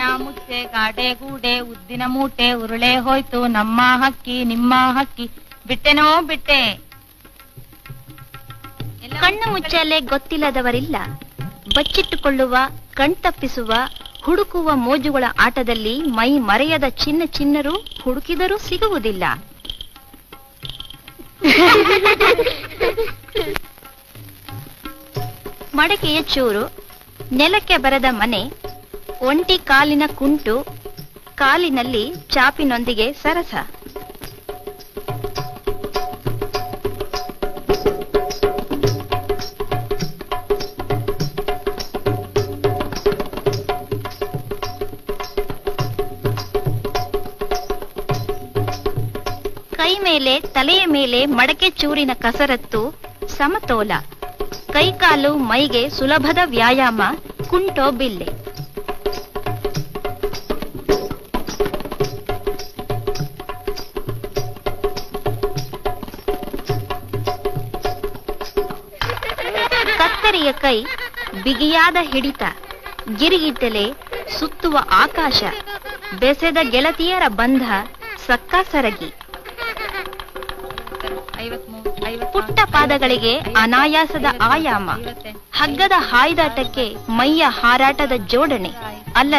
ಕಣ್ಣಿನ ಮುಚ್ಚೆ ಗಾಡೆ ಗೂಡೆ ಉದ್ದಿನ ಮೂಟೆ ಉರುಳೆ ಹೋಯ್ತು ನಮ್ಮ ಹಕ್ಕಿ ನಿಮ್ಮ ಹಕ್ಕಿ. ಬಿಟ್ಟೆನೋ ಬಿಟ್ಟೆ. ಕಣ್ಣು ಮುಚ್ಚಾಲೆ ಗೊತ್ತಿಲ್ಲದವರಿಲ್ಲ. ಬಚ್ಚಿಟ್ಟುಕೊಳ್ಳುವ ಕಣ್ತಪ್ಪಿಸುವ ಹುಡುಕುವ ಮೋಜುಗಳ ಆಟದಲ್ಲಿ ಮೈ ಮರೆಯದ ಚಿನ್ನ ಚಿನ್ನರು ಹುಡುಕಿದರೂ ಸಿಗುವುದಿಲ್ಲ. ಮಡಕೆಯ ಚೂರು ನೆಲಕ್ಕೆ ಬರದ ಮನೆ ಒಂಟಿ ಕಾಲಿನ ಕುಂಟು ಕಾಲಿನಲ್ಲಿ ಚಾಪಿನೊಂದಿಗೆ ಸರಸ. ಕೈ ಮೇಲೆ, ತಲೆಯ ಮೇಲೆ ಮಡಕೆ ಚೂರಿನ ಕಸರತ್ತು ಸಮತೋಲ. ಕೈಕಾಲು ಮೈಗೆ ಸುಲಭದ ವ್ಯಾಯಾಮ, ಕುಂಟೋ ಬಿಲ್ಲೆ. ಕತ್ತರಿಯ ಕೈ ಬಿಗಿಯಾದ ಹಿಡಿತ ಗಿರಿಗಿಟ್ಟಲೆ ಸುತ್ತುವ ಆಕಾಶ, ಬೆಸೆದ ಗೆಳತಿಯರ ಬಂಧ ಸಕ್ಕ ಸರಗಿ. ಪುಟ್ಟ ಪಾದಗಳಿಗೆ ಅನಾಯಾಸದ ಆಯಾಮ, ಹಗ್ಗದ ಹಾಯ್ದಾಟಕ್ಕೆ ಮೈಯ ಹಾರಾಟದ ಜೋಡಣೆ, ಅಲ್ಲದೆ